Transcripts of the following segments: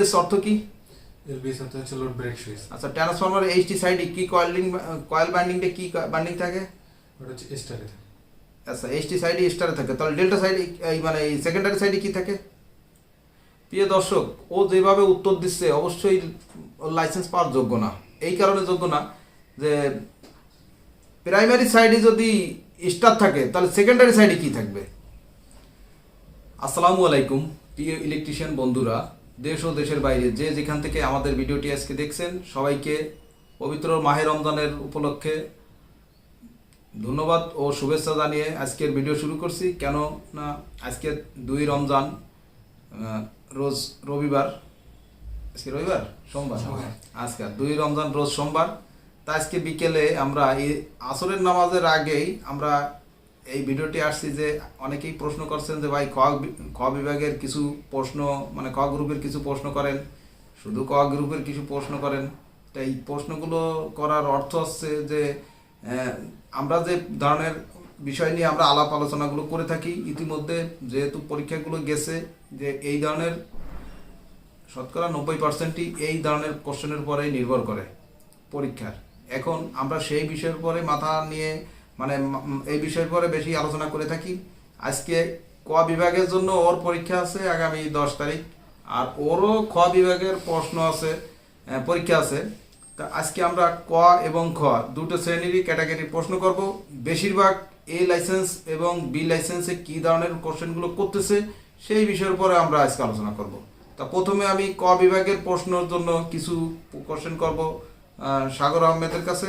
S অর্থ কি? LBS অর্থ হচ্ছে লোড ব্রেক সুইচ আচ্ছা ট্রান্সফরমার এইচটি সাইডে কি কয়েলিং কয়েল বাইন্ডিংটা কি বাইন্ডিং থাকে? ওটা হচ্ছে স্টারে আচ্ছা এইচটি সাইডে স্টারে থাকে। তাহলে ডেল্টা সাইডে এই মানে এই সেকেন্ডারি সাইডে কি থাকে? প্রিয় দর্শক ও যেভাবে উত্তর দিচ্ছে অবশ্যই লাইসেন্স পাওয়ার যোগ্য না। এই কারণে যোগ্য না যে প্রাইমারি সাইডে যদি স্টার থাকে তাহলে সেকেন্ডারি সাইডে কি থাকবে? আসসালামু আলাইকুম প্রিয় ইলেকট্রিশিয়ান বন্ধুরা। দেশ ও দেশের বাইরে যে যেখান থেকে আমাদের ভিডিওটি আজকে দেখছেন সবাইকে পবিত্র মাহে রমজানের উপলক্ষে ধন্যবাদ ও শুভেচ্ছা জানিয়ে আজকের ভিডিও শুরু করছি। কেন না আজকে দুই রমজান রোজ রবিবার। আজকে রবিবার? সোমবার। আজকে দুই রমজান রোজ সোমবার। তা আজকে বিকেলে আমরা এই আসরের নামাজের আগেই আমরা এই ভিডিওটি আসছি যে অনেকেই প্রশ্ন করছেন যে ভাই ক বিভাগের কিছু প্রশ্ন মানে ক গ্রুপের কিছু প্রশ্ন করেন। শুধু ক গ্রুপের কিছু প্রশ্ন করেন। তা এই প্রশ্নগুলো করার অর্থ হচ্ছে যে আমরা যে ধরনের বিষয় নিয়ে আমরা আলাপ আলোচনাগুলো করে থাকি, ইতিমধ্যে যেহেতু পরীক্ষাগুলো গেছে, যে এই ধরনের শতকরা নব্বই পার্সেন্টই এই ধরনের কোশ্চেনের উপরেই নির্ভর করে পরীক্ষার। এখন আমরা সেই বিষয়ের পরে মাথা নিয়ে মানে এই বিষয়ের পরে বেশি আলোচনা করে থাকি। আজকে ক বিভাগের জন্য ওর পরীক্ষা আছে আগামী দশ তারিখ, আর ওরও খ বিভাগের প্রশ্ন আছে পরীক্ষা আছে। তা আজকে আমরা ক এবং খ দুটো শ্রেণীরই ক্যাটাগরি প্রশ্ন করব। বেশিরভাগ এ লাইসেন্স এবং বি লাইসেন্সে কি ধরনের কোশ্চেনগুলো করতেছে সেই বিষয়ের পরে আমরা আজকে আলোচনা করব। তা প্রথমে আমি ক বিভাগের প্রশ্নের জন্য কিছু কোশ্চেন করব সাগর আহমেদের কাছে।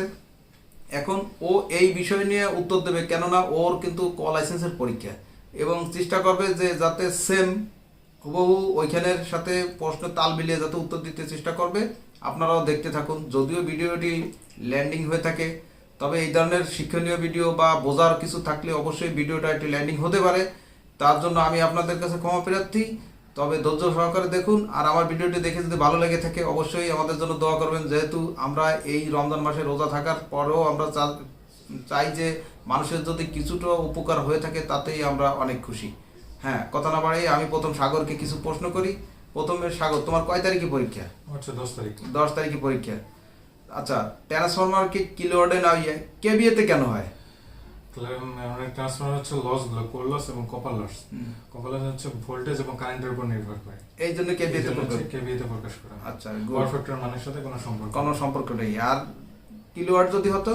এখন ও এই বিষয় নিয়ে উত্তর দেবে, কেননা ওর কিন্তু ক লাইসেন্সের পরীক্ষা। এবং চেষ্টা করবে যে যাতে সেম হুবহু ওইখানের সাথে প্রশ্ন তাল মিলিয়ে যাতে উত্তর দিতে চেষ্টা করবে। আপনারাও দেখতে থাকুন। যদিও ভিডিওটি ল্যান্ডিং হয়ে থাকে, তবে এই ধরনের শিক্ষণীয় ভিডিও বা বোঝার কিছু থাকলে অবশ্যই ভিডিওটা একটি ল্যান্ডিং হতে পারে। তার জন্য আমি আপনাদের কাছে ক্ষমা প্রার্থী। তবে ধৈর্য সহকারে দেখুন আর আমার ভিডিওটি দেখে যদি ভালো লেগে থাকে অবশ্যই আমাদের জন্য দোয়া করবেন। যেহেতু আমরা এই রমজান মাসে রোজা থাকার পরেও আমরা চাই যে মানুষের যদি কিছুটা উপকার হয়ে থাকে তাতেই আমরা অনেক খুশি। হ্যাঁ কথা না বাড়াই আমি প্রথম সাগরকে কিছু প্রশ্ন করি। প্রথমে সাগর তোমার কয় তারিখে পরীক্ষা? হচ্ছে দশ তারিখ। দশ তারিখে পরীক্ষা। আচ্ছা ট্রান্সফরমারকে কিলোওয়ার্ডে না ইয়ে কেবিএতে কেন হয়? মানে ট্রান্সফরমার হচ্ছে লসগুলো কোর লস এবং কপার লস কপার লস হচ্ছে ভোল্টেজ এবং কারেন্টের উপর নির্ভর করে। এই জন্য কেবিএতে কেভিএতে প্রকাশ করা। আচ্ছা পাওয়ার ফ্যাক্টর মানের সাথে কোনো সম্পর্ক কোনো সম্পর্ক নেই। আর কিলোওয়াট যদি হতো?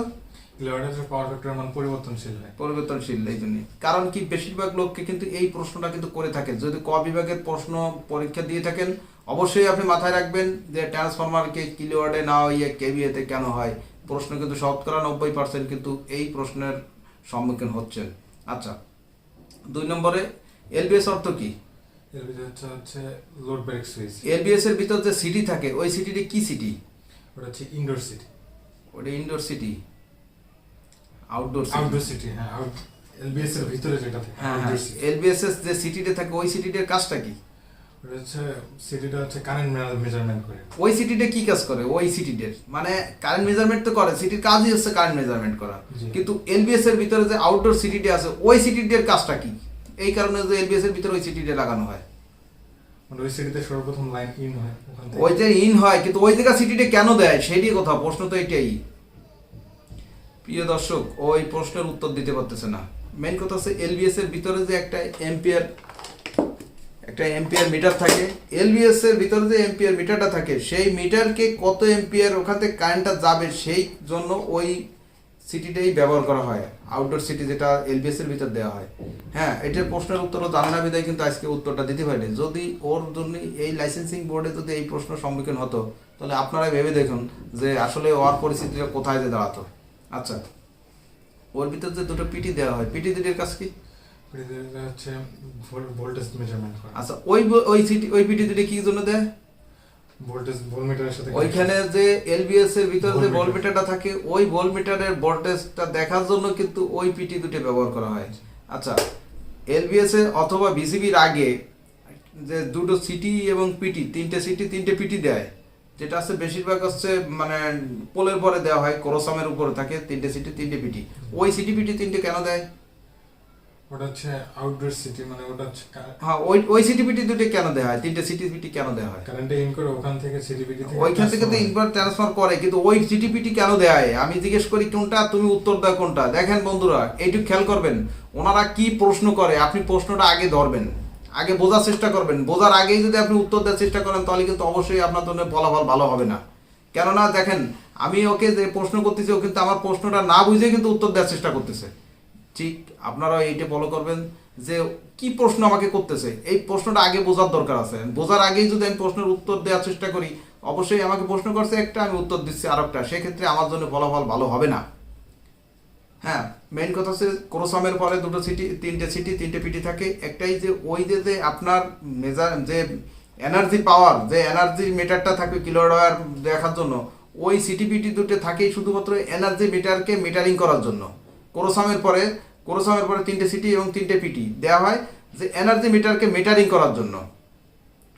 কিলোওয়াটের পাওয়ার ফ্যাক্টর মান পরিবর্তনশীল হয়। পরিবর্তনশীল এই জন্য কারণ কি বেশিরভাগ লোককে কিন্তু এই প্রশ্নটা কিন্তু করে থাকে। যদি ক বিভাগের প্রশ্ন পরীক্ষা দিয়ে থাকেন অবশ্যই আপনি মাথায় রাখবেন যে ট্রান্সফরমারকে কিলোওয়ার্ডে না হইয়ে কেবিএতে কেন হয়? প্রশ্ন কিন্তু শতকরা নব্বই পার্সেন্ট কিন্তু এই প্রশ্নের সম্মুখীন হচ্ছেন। আচ্ছা দুই নম্বরে এলবিএস অর্থ কি? হচ্ছে লোড সুইচ এলবিএস এর ভিতর যে সিটি থাকে ওই সিটিটি কি সিটি ওটা হচ্ছে ইনডোর সিটি ওটা indoor CT outdoor outdoor CT হ্যাঁ এলবিএস এর ভিতরে যেটা থাকে হ্যাঁ হ্যাঁ সিটি এলবিএস এর যে সিটিতে থাকে ওই সিটিটার কাজটা কি? হচ্ছে সিটিটা হচ্ছে কারেন্ট মেজারমেন্ট করে। ওই সিটিতে কি কাজ করে? ওই সিটিদের মানে কারেন্ট মেজারমেন্ট তো করে সিটির কাজই হচ্ছে কারেন্ট মেজারমেন্ট করা। কিন্তু এলবিএস এর ভিতরে যে আউটডোর সিটিটি আছে ওই সিটিদের কাজটা কি? এই কারণে যে এলবিএস এর ভিতরে ওই সিটিতে লাগানো হয়। মানে ওই সিটিতে সর্বপ্রথম লাইন ইন হয় থেকে। ওই যে ইন হয় কিন্তু ওই জায়গা কেন দেয় সেটি কথা প্রশ্ন তো এটাই। প্রিয় দর্শক ওই প্রশ্নের উত্তর দিতে পারতেছে না। মেন কথা হচ্ছে এলবিএস এর ভিতরে যে একটা এম্পিয়ার একটা এম্পিয়ার মিটার থাকে। এলবিএস এর ভিতরে যে এম্পিয়ার মিটারটা থাকে, সেই মিটারকে কত এম্পিয়ার ওখান কারেন্টটা যাবে সেই জন্য ওই সিটিটাই ব্যবহার করা হয়। আউটডোর সিটি যেটা এলবিএস এর ভিতর দেওয়া হয়। হ্যাঁ এটার প্রশ্নের উত্তরও জানা না বিদায় কিন্তু আজকে উত্তরটা দিতে পারেনি। যদি ওর জন্য এই লাইসেন্সিং বোর্ডে যদি এই প্রশ্ন সম্মুখীন হতো, তাহলে আপনারা ভেবে দেখুন যে আসলে ওর পরিস্থিতিটা কোথায় যে দাঁড়াতো। আচ্ছা ওর ভিতর যে দুটো পিটি দেওয়া হয় পিটি দুটির কাজ কি? হচ্ছে ভোল্টেজ মেজারমেন্ট করে আচ্ছা ওই ব- ওই সিটি ওই পিটি কি জন্য দেয়? ভোল্টেজ ভোল্টমিটারের সাথে ওইখানে যে এলবিএস এর ভিতরে যে ভোল্টমিটারটা থাকে ওই ভোল্টমিটারের ভোল্টেজটা দেখার জন্য কিন্তু ওই পিটি দুটো ব্যবহার করা হয়। আচ্ছা এলবিএস এর অথবা বিসিবির আগে যে দুটো সিটি এবং পিটি তিনটে সিটি তিনটে পিটি দেয় যেটা আছে বেশিরভাগ হচ্ছে মানে পোলের পরে দেওয়া হয় ক্রোসামের উপরে থাকে তিনটে সিটি তিনটে পিটি। ওই সিটি পিটি তিনটে কেন দেয়? ওটা হচ্ছে আউটডোর সিটি মানে ওটা হচ্ছে হ্যাঁ ওই ওই সিটিপিটি দুটি কেন দেওয়া হয়? তিনটে সিটিপিটি কেন দেওয়া হয়? কারেন্টে ইন করে ওখান থেকে সিটিপিটি থেকে ওইখান থেকে তো transfer হয়। ইনভার ট্রান্সফার করে কিন্তু ওই সিটিপিটি কেন দেয় আমি জিজ্ঞেস করি কোনটা? তুমি উত্তর দাও কোনটা? দেখেন বন্ধুরা এইটুকু খেয়াল করবেন ওনারা কি প্রশ্ন করে আপনি প্রশ্নটা আগে ধরবেন। আগে বোঝার চেষ্টা করবেন। বোঝার আগেই যদি আপনি উত্তর দেওয়ার চেষ্টা করেন তাহলে কিন্তু অবশ্যই আপনার জন্য ফলাফল ভালো হবে না। কেননা দেখেন আমি ওকে যে প্রশ্ন করতেছি ও কিন্তু আমার প্রশ্নটা না বুঝে কিন্তু উত্তর দেওয়ার চেষ্টা করতেছে। ঠিক আপনারা এইটা ফলো করবেন যে কি প্রশ্ন আমাকে করতেছে? এই প্রশ্নটা আগে বোঝার দরকার আছে। বোঝার আগেই যদি আমি প্রশ্নের উত্তর দেওয়ার চেষ্টা করি, অবশ্যই আমাকে প্রশ্ন করছে একটা, আমি উত্তর দিচ্ছি আর একটা সেক্ষেত্রে আমার জন্য ফলাফল ভালো হবে না। হ্যাঁ মেইন কথা হচ্ছে ক্রোসামের পরে দুটো সিটি, তিনটে সিটি, তিনটে পিটি থাকে। একটাই যে ওই যে যে আপনার মেজার যে এনার্জি পাওয়ার যে এনার্জি মিটারটা থাকবে কিলোয়ার দেখার জন্য, ওই সিটি পিটি দুটো থাকেই শুধুমাত্র এনার্জি মিটারকে মিটারিং করার জন্য। ক্রোসামের পরে ক্রোসামের পরে তিনটে সিটি এবং তিনটে পিটি দেওয়া হয় যে এনার্জি মিটারকে মিটারিং করার জন্য।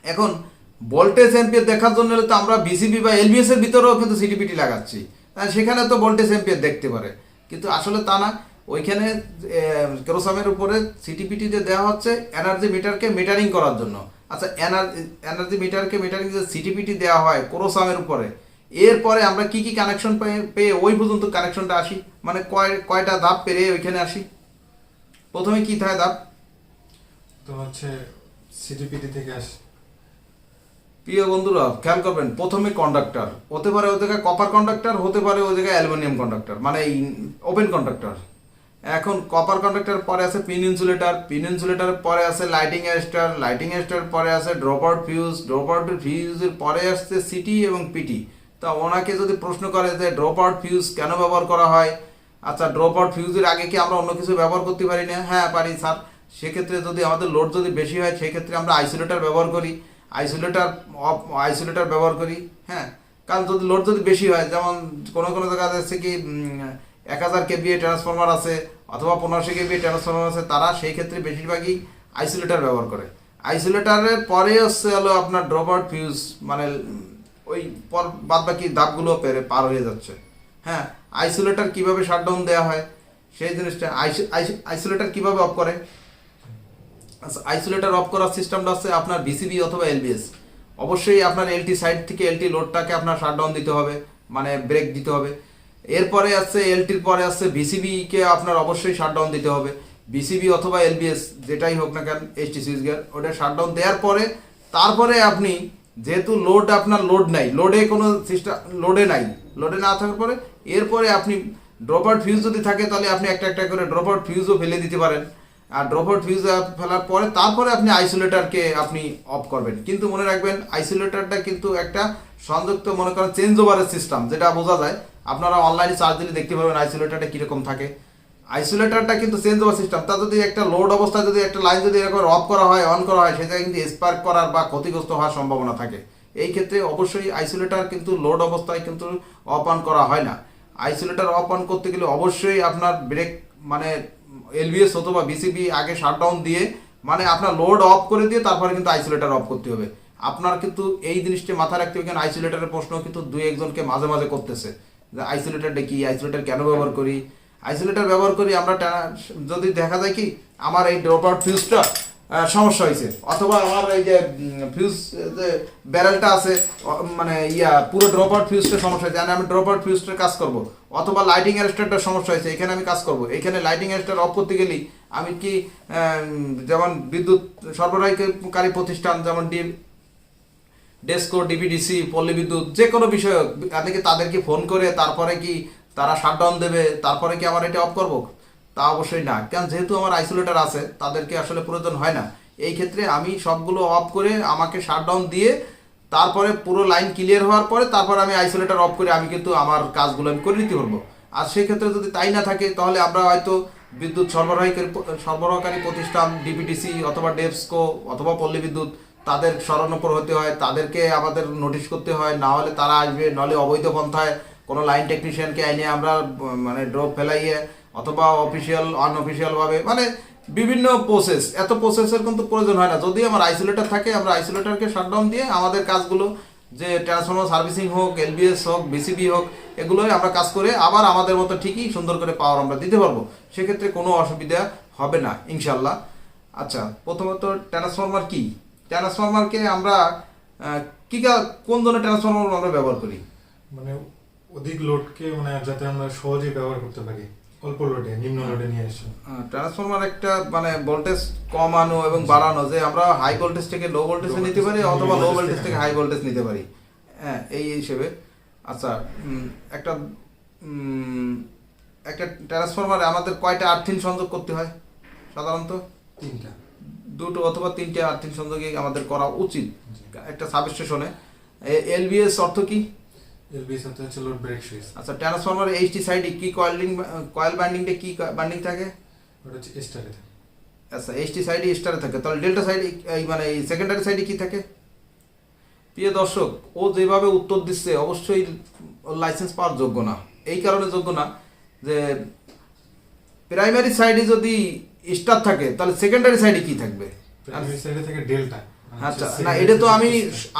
এখন ভোল্টেজ এম্পিয়ার দেখার জন্য তো আমরা বিসিবি বা এলবিএস এর ভিতরেও কিন্তু সিটিপিটি লাগাচ্ছি। আহ, সেখানে তো ভোল্টেজ এম্পিয়ার দেখতে পারে। কিন্তু আসলে তা না। ওইখানে কেরোসামের উপরে সিটিপিটি যে দেওয়া হচ্ছে এনার্জি মিটারকে মিটারিং করার জন্য। আচ্ছা এনার্জি এনার্জি মিটারকে মিটারিং যে সিটিপিটি দেওয়া হয় ক্রোসামের উপরে এরপরে আমরা কি কি কানেকশন পেয়ে ওই পর্যন্ত কানেকশনটা আসি? মানে কয় কয়টা ধাপ পেরে ওইখানে আসি? প্রথমে কি থাকে ধাপ? তো হচ্ছে সিটিপিটি থেকে আসে। প্রিয় বন্ধুরা খেয়াল করবেন প্রথমে কন্ডাক্টর হতে পারে ওই জায়গায় কপার কন্ডাক্টর হতে পারে ওই জায়গায় অ্যালুমিনিয়াম কন্ডাক্টর মানে ওপেন কন্ডাক্টর এখন কপার কন্ডাক্টর পরে আছে পিন ইনসুলেটর পিন ইনসুলেটার পরে আছে লাইটিং অ্যাস্টার লাইটিং অ্যাস্টার পরে আছে drop out fuse drop out ফিউজের পরে আসছে সিটি এবং পিটি তা ওনাকে যদি প্রশ্ন করে যে ড্রপ আউট ফিউজ কেন ব্যবহার করা হয়? আচ্ছা ড্রপ আউট ফিউজের আগে কি আমরা অন্য কিছু ব্যবহার করতে পারি না? হ্যাঁ পারি স্যার। সেক্ষেত্রে যদি আমাদের লোড যদি বেশি হয়, সেক্ষেত্রে আমরা আইসোলেটর ব্যবহার করি। আইসোলেটর আইসোলেটর ব্যবহার করি হ্যাঁ। কারণ যদি লোড যদি বেশি হয়, যেমন কোনো কোনো জায়গা যাচ্ছে কি এক হাজার কেবিএ ট্রান্সফরমার আছে, অথবা পনেরোশো কেবিএ ট্রান্সফরমার আছে, তারা সেই ক্ষেত্রে বেশিরভাগই আইসোলেটর ব্যবহার করে। আইসোলেটারের পরে হচ্ছে হলো আপনার ড্রপ আউট ফিউজ মানে ওই পর বাদ বাকি দাগগুলো পেরে পার হয়ে যাচ্ছে। হ্যাঁ আইসোলেটর কীভাবে শাটডাউন দেওয়া হয়, সেই জিনিসটা আইসোলেটার কীভাবে অফ করে? আচ্ছা আইসোলেটর অফ করার সিস্টেমটা হচ্ছে আপনার বিসিবি অথবা এলবিএস অবশ্যই আপনার এলটি সাইড থেকে এলটি লোডটাকে আপনার শাটডাউন দিতে হবে মানে ব্রেক দিতে হবে। এরপরে আসছে এলটির পরে আসছে বিসিবি কে আপনার অবশ্যই শাটডাউন দিতে হবে। বিসিবি অথবা এলবিএস যেটাই হোক না কেন এইচটি সুইচ গিয়ার ওটা শাটডাউন দেওয়ার পরে, তারপরে আপনি যেহেতু লোড আপনার লোড নাই লোডে কোনো সিস্টেম লোডে নাই। লোডে না থাকার পরে, এরপরে আপনি ড্রপ আউট ফিউজ যদি থাকে, তাহলে আপনি একটা একটা করে ড্রপ আউট ফিউজও ফেলে দিতে পারেন। আর ড্রপ আউট ফিউজ ফেলার পরে, তারপরে আপনি আইসোলেটরকে আপনি অফ করবেন। কিন্তু মনে রাখবেন আইসোলেটরটা কিন্তু একটা সংযুক্ত, মনে করেন চেঞ্জ ওভারের সিস্টেম যেটা বোঝা যায়। আপনারা অনলাইনে চার্জ দিলে দেখতে পাবেন আইসোলেটারটা কীরকম থাকে। আইসোলেটরটা কিন্তু চেঞ্জ ওভার সিস্টেম তা যদি একটা লোড অবস্থায় যদি একটা লাইন যদি এরকম অফ করা হয় অন করা হয়, সেটা কিন্তু স্পার্ক করার বা ক্ষতিগ্রস্ত হওয়ার সম্ভাবনা থাকে। এই ক্ষেত্রে অবশ্যই আইসোলেটার কিন্তু লোড অবস্থায় কিন্তু অফ অন করা হয় না। আইসোলেটার অফ অন করতে গেলে অবশ্যই আপনার ব্রেক মানে এলবিএস অথবা বিসিবি আগে শাটডাউন দিয়ে মানে আপনার লোড অফ করে দিয়ে তারপরে কিন্তু আইসোলেটার অফ করতে হবে। আপনার কিন্তু এই জিনিসটা মাথায় রাখতে হবে কেন? আইসোলেটরের প্রশ্ন কিন্তু দুই একজনকে মাঝে মাঝে করতেছে। যে আইসোলেটরটা কি? আইসোলেটার কেন ব্যবহার করি? আইসোলেটর ব্যবহার করি, আমরা যদি দেখা যায় কি আমার এই ড্রপ আউট ফিউজটা সমস্যা হয়েছে অথবা আমার এই যে ফিউজ যে ব্যারেলটা আছে মানে ইয়া, পুরো ড্রপ আউট ফিউজটা সমস্যা হয়েছে আমি ড্রপ আউট ফিউজটার কাজ করব। অথবা লাইটিং অ্যারেস্টারটার সমস্যা হয়েছে এখানে আমি কাজ করব। এখানে লাইটিং অ্যারেস্টার অফ করতে গেলেই আমি কি যেমন বিদ্যুৎ সরবরাহকারী প্রতিষ্ঠান, যেমন ডি ডেস্কো ডিবিডিসি পল্লী বিদ্যুৎ, যে কোনো বিষয় আমি কি তাদেরকে ফোন করে তারপরে কি তারা শাটডাউন দেবে, তারপরে কি আমার এটা অফ করব? তা অবশ্যই না। কারণ যেহেতু আমার আইসোলেটর আছে, তাদেরকে আসলে প্রয়োজন হয় না। এই ক্ষেত্রে আমি সবগুলো অফ করে আমাকে শাটডাউন দিয়ে, তারপরে পুরো লাইন ক্লিয়ার হওয়ার পরে তারপর আমি আইসোলেটার অফ করে আমি কিন্তু আমার কাজগুলো আমি করে নিতে পারব। আর সেই ক্ষেত্রে যদি তাই না থাকে, তাহলে আমরা হয়তো বিদ্যুৎ সরবরাহকারী সরবরাহকারী প্রতিষ্ঠান ডিপিটিসি অথবা ডেপসকো অথবা পল্লী বিদ্যুৎ, তাদের স্মরণপর হতে হয়, তাদেরকে আমাদের নোটিশ করতে হয়, না হলে তারা আসবে নাহলে অবৈধ পন্থায় কোনো লাইন টেকনিশিয়ানকে এনে আমরা মানে ড্রপ ফেলাইয়ে অথবা অফিসিয়াল আনঅফিসিয়ালভাবে মানে বিভিন্ন প্রসেস এত প্রসেসের কিন্তু প্রয়োজন হয় না। যদি আমার আইসোলেটার থাকে, আমরা আইসোলেটরকে শাটডাউন দিয়ে আমাদের কাজগুলো, যে ট্রান্সফর্মার সার্ভিসিং হোক এলবিএস হোক বিসিবি হোক, এগুলোই আমরা কাজ করে আবার আমাদের মতো ঠিকই সুন্দর করে পাওয়ার আমরা দিতে পারব। সেক্ষেত্রে কোনো অসুবিধা হবে না ইনশাল্লাহ আচ্ছা প্রথমত ট্রান্সফর্মার কি? ট্রান্সফর্মারকে আমরা কা- কোন ধরনের ট্রান্সফর্মার আমরা ব্যবহার করি? মানে অধিক লোডকে মানে যাতে আমরা সহজেই ব্যবহার করতে পারি অল্প লোডে নিম্ন লোডে নিয়ে এসে ট্রান্সফরমার একটা মানে ভোল্টেজ কমানো এবং বাড়ানো যে আমরা হাই ভোল্টেজ থেকে লো ভোল্টেজে নিতে পারি অথবা লো ভোল্টেজ থেকে হাই ভোল্টেজ নিতে পারি। হ্যাঁ এই হিসেবে। আচ্ছা একটা একটা ট্রান্সফরমারে আমাদের কয়টা আর্থিন সংযোগ করতে হয় সাধারণত? তিনটা। দুটো অথবা তিনটে আর্থিন সংযোগই আমাদের করা উচিত। একটা সাবস্টেশনে এলবিএস অর্থ কি? এলবি সাথে হচ্ছে লোড ব্রেক সুইচ আচ্ছা ট্রান্সফরমার এইচটি সাইডে কি কয়েলিং কয়েল বাইন্ডিংটা কি বাইন্ডিং থাকে? ওটা হচ্ছে স্টারে আচ্ছা এইচটি সাইডে স্টারে থাকে। তাহলে ডেল্টা সাইডে এই মানে সেকেন্ডারি সাইডে কি থাকে? প্রিয় দর্শক ও যেভাবে উত্তর দিচ্ছে অবশ্যই লাইসেন্স পাওয়ার যোগ্য না। এই কারণে যোগ্য না যে প্রাইমারি সাইডে যদি স্টার থাকে তাহলে সেকেন্ডারি সাইডে কি থাকবে? প্রাইমারি সাইডে থেকে ডেল্টা আচ্ছা না এটা তো আমি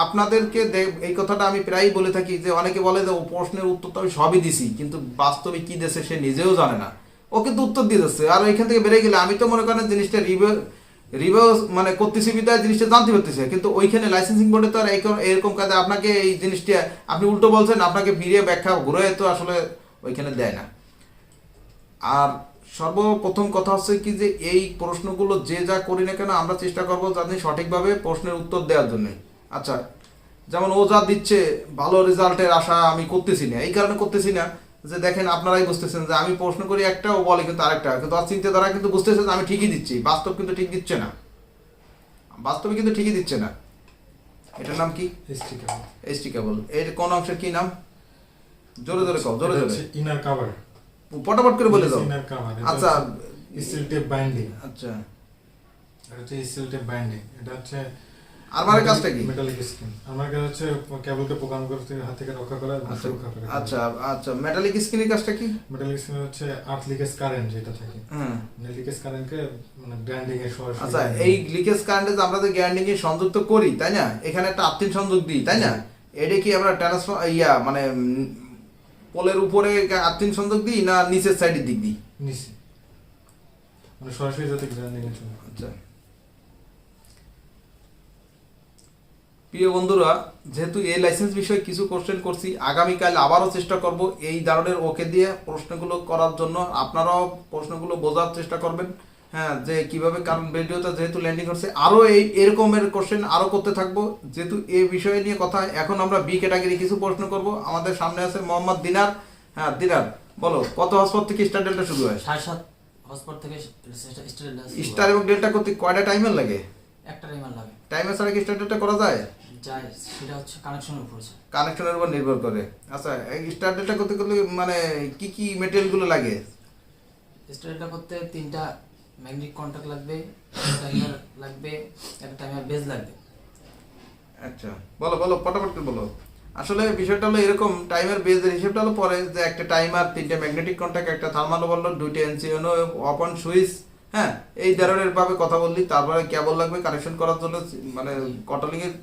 আপনাদেরকে এই কথাটা আমি প্রায়ই বলে থাকি যে অনেকে বলে যে ও প্রশ্নের উত্তর তো আমি সবই দিছি কিন্তু বাস্তবে কি দেশে সে নিজেও জানে না। ও কিন্তু উত্তর দিয়ে দিচ্ছে আর এখান থেকে বেড়ে গেলে আমি তো মনে করেন জিনিসটা রিভিউ রিভিউ মানে করতেছি বিদায় জিনিসটা জানতে পারতেছে কিন্তু ওইখানে লাইসেন্সিং বোর্ডে তো আর এরকম কাজে আপনাকে এই জিনিসটা আপনি উল্টো বলছেন আপনাকে ফিরিয়ে ব্যাখ্যা ঘুরে তো আসলে ওইখানে দেয় না। আর সর্বপ্রথম কথা হচ্ছে কি যে এই প্রশ্নগুলো যে যা করি না কেন আমরা চেষ্টা করব যাতে সঠিকভাবে প্রশ্নের উত্তর দেওয়ার জন্য। আচ্ছা যেমন ও যা দিচ্ছে ভালো রেজাল্টের আশা আমি করতেছি না। এই কারণে করতেছি না যে দেখেন আপনারাই বুঝতেছেন যে আমি প্রশ্ন করি একটা ও বলে কিন্তু আরেকটা। কিন্তু আর চিন্তা চিন্তাধারা কিন্তু বুঝতেছে যে আমি ঠিকই দিচ্ছি। বাস্তব কিন্তু ঠিক দিচ্ছে না। বাস্তবে কিন্তু ঠিকই দিচ্ছে না। এটার নাম কি? এসটি কেবল এইচটি কেবল এর কোন অংশের কি নাম? জোরে জোরে কও জোরে জোরে। ইনার কভার পটাপট করে বলে দাও। আচ্ছা। স্টিল টেপ বাইন্ডিং আচ্ছা। এটা হচ্ছে স্টিল টেপ বাইন্ডিং এটা হচ্ছে আরবারের কাজটা কি? মেটালিক স্কিন আমার কাছে হচ্ছে কেবলকে প্রোগ্রাম করতে হাত থেকে রক্ষা করা আচ্ছা। আচ্ছা আচ্ছা। মেটালিক স্ক্রিনের কাজটা কি? মেটালিক স্কিন হচ্ছে আর্থ লিকেজ কারেন্ট যেটা থাকে। হ্যাঁ। লিকেজ কারেন্টকে মানে গ্র্যান্ডিং এর সরাসরি আচ্ছা এই লিকেজ কারেন্টে আমরা যে গ্যারান্ডিং এ সংযুক্ত করি তাই না? এখানে একটা আর্থিন সংযোগ দিই তাই না? এটা কি আমরা ট্রান্সফার ইয়া মানে পোলের উপরে আর্থিন সংযোগ দিই না নিচের সাইডের দিক দিই? নিচে। মানে সরাসরি যাতে আচ্ছা। প্রিয় বন্ধুরা যেহেতু এই লাইসেন্স বিষয়ে কিছু কোশ্চেন করছি আগামীকাল আবারও চেষ্টা করব এই ধরনের ওকে দিয়ে প্রশ্নগুলো করার জন্য। আপনারাও প্রশ্নগুলো বোঝার চেষ্টা করবেন। হ্যাঁ যে কীভাবে কারণ ভিডিওটা যেহেতু ল্যান্ডিং করছে আরও এই এরকমের কোশ্চেন আরও করতে থাকব। যেহেতু এই বিষয়ে নিয়ে কথা এখন আমরা বি ক্যাটাগরি কিছু প্রশ্ন করব। আমাদের সামনে আছে মোহাম্মদ দিনার। হ্যাঁ দিনার বলো কত হসপত থেকে স্টার ডেল্টা শুরু হয়? সাড়ে সাত হসপট থেকে স্টার স্টার এবং ডেল্টা করতে কয়টা টাইমের লাগে? একটা টাইমার লাগে। টাইমের ছাড়া কি স্টার ডেল্টা করা যায়? যায় সেটা হচ্ছে কানেকশনের উপর কানেকশনের উপর নির্ভর করে। আচ্ছা স্টার ডেল্টা করতে গেলে মানে কি কি মেটেরিয়ালগুলো লাগে? স্টারটা করতে তিনটা ম্যাগনেটিক কন্ট্যাক্ট লাগবে, টাইমার লাগবে, একটা টাইমার বেজ লাগবে। আচ্ছা বলো বলো ফটাফট করে বলো। আসলে বিষয়টা হলো এরকম, টাইমার বেজের হিসেবটা হলো পরে যে একটা টাইমার, তিনটে ম্যাগনেটিক কন্ট্যাক্ট একটা থার্মাল বলল, দুইটা এনসিএনও অপন সুইচ হ্যাঁ এই ধরনের ভাবে কথা বললি, তারপরে কেবল লাগবে কানেকশন করার জন্য মানে কটলিং এর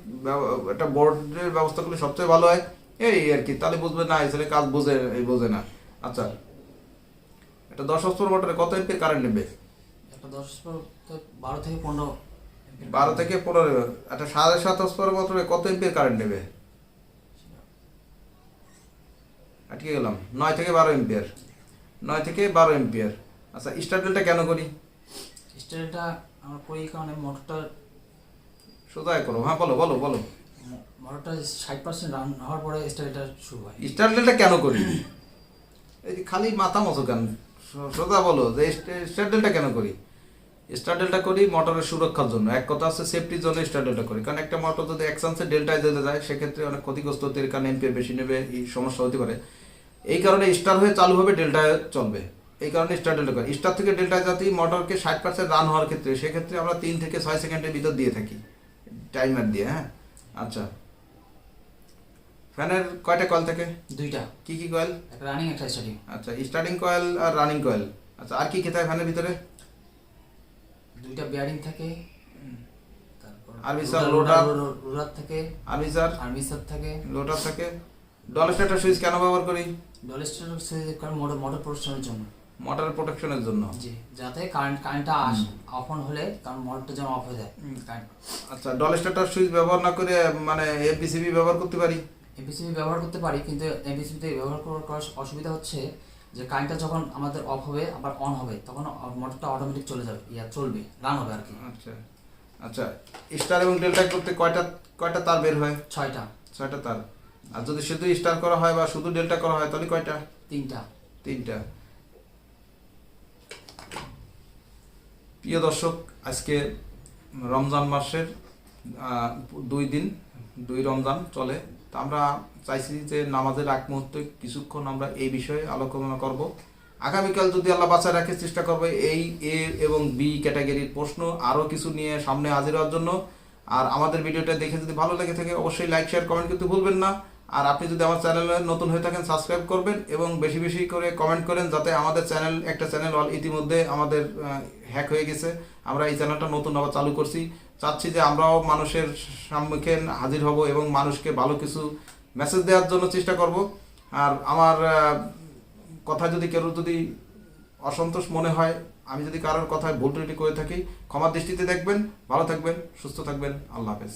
একটা বোর্ডের ব্যবস্থা করলে সবচেয়ে ভালো হয়। এই আর কি, তাহলে বুঝবে না আসলে কাজ বোঝে বোঝে না। আচ্ছা একটা দশ অস্ত্র মোটরে কত এমপির কারেন্ট নেবে? দশ বারো থেকে পনেরো বারো থেকে পনেরো একটা সাড়ে সাত অস্ত্র মোটরে কত এমপির কারেন্ট নেবে? আটকে গেলাম। নয় থেকে বারো এম্পিয়ার নয় থেকে বারো এম্পিয়ার আচ্ছা স্টার ডেলটা কেন করি? স্টারটা আমরা করি কারণে মোটরটা সোজায় করো। হ্যাঁ বলো বলো বলো। মোটরটা ষাট পার্সেন্ট রান হওয়ার পরে স্টারটা শুরু হয়। স্টার ডেলটা কেন করি? এই খালি মাথা মতো কেন? সোজা বলো যে স্টা- স্টার কেন করি? স্টার ডেলটা করি মোটরের সুরক্ষার জন্য। এক কথা আছে সেফটির জন্য স্টার ডেলটা করি। কারণ একটা মোটর যদি এক চান্সে ডেল্টায় যেতে যায় সেক্ষেত্রে অনেক ক্ষতিগ্রস্ত হতে কারণ এমপিয়ার বেশি নেবে এই সমস্যা হতে পারে। এই কারণে স্টার হয়ে চালু হবে ডেল্টায় চলবে। এই কারণে স্টার ডেল্টা করি। স্টার থেকে ডেল্টায় যাতে মোটরকে ষাট পার্সেন্ট রান হওয়ার ক্ষেত্রে সেক্ষেত্রে আমরা তিন থেকে ছয় সেকেন্ডের ভিতর দিয়ে থাকি। টাইমার দিয়ে হ্যাঁ? আচ্ছা। ফ্যানের কয়টা কয়েল থাকে? দুইটা। কি কি কয়েল রানিং একটা স্টার্টিং আচ্ছা স্টার্টিং কয়েল আর রানিং কয়েল আচ্ছা আর কি খেতে হয় ফ্যানের ভিতরে? দুইটা বিয়ারিং থাকে তারপর আর্মিসার, লোডার। রোলার থাকে আর্মিচার আর্মিসার থাকে। লোটার থাকে। ডল স্টার্টার সুইচ কেন ব্যবহার করি? ডল স্টার কারণ মোটর মোটর প্রোডাকশনের জন্য। মোটরের প্রোটেকশনের জন্য। জি যাতে কারেন্ট কারেন্টটা আস অফ অন হলে কারণ মোটরটা যেন অফ হয়ে যায়। কারেন্ট আচ্ছা ডল স্টার্টার সুইচ ব্যবহার না করে মানে এপিসিবি ব্যবহার করতে পারি? এপিসিবি ব্যবহার করতে পারি কিন্তু এপিসিবিতে ব্যবহার করার অসুবিধা হচ্ছে যে কারেন্টটা যখন আমাদের অফ হবে আবার অন হবে তখন মোটরটা অটোমেটিক চলে যাবে ইয়া চলবে রান হবে আর কি। আচ্ছা আচ্ছা স্টার এবং ডেল্টা করতে কয়টা কয়টা তার বের হয়? ছয়টা। ছয়টা তার। আর যদি শুধু স্টার করা হয় বা শুধু ডেল্টা করা হয় তাহলে কয়টা? তিনটা। তিনটা। প্রিয় দর্শক আজকে রমজান মাসের দুই দিন দুই রমজান চলে। তা আমরা চাইছি যে নামাজের আগ মুহূর্তে কিছুক্ষণ আমরা এই বিষয়ে আলোচনা করব। আগামীকাল যদি আল্লাহ বাঁচায় রাখে চেষ্টা করবে, এই এ এবং বি ক্যাটাগরির প্রশ্ন আরও কিছু নিয়ে সামনে হাজির হওয়ার জন্য। আর আমাদের ভিডিওটা দেখে যদি ভালো লেগে থাকে, অবশ্যই লাইক, শেয়ার, কমেন্ট করতে ভুলবেন না। আর আপনি যদি আমার চ্যানেলে নতুন হয়ে থাকেন, সাবস্ক্রাইব করবেন এবং বেশি বেশি করে কমেন্ট করেন যাতে আমাদের চ্যানেল, একটা চ্যানেল ইতিমধ্যে আমাদের হ্যাক হয়ে গেছে। আমরা এই চ্যানেলটা নতুন আবার চালু করছি। চাচ্ছি যে আমরাও মানুষের সম্মুখীন হাজির হব এবং মানুষকে ভালো কিছু মেসেজ দেওয়ার জন্য চেষ্টা করব। আর আমার কথা যদি কেউ যদি অসন্তোষ মনে হয়, আমি যদি কারোর কথায় ভুল ত্রুটি করে থাকি, ক্ষমার দৃষ্টিতে দেখবেন, ভালো থাকবেন, সুস্থ থাকবেন, আল্লাহ হাফেজ।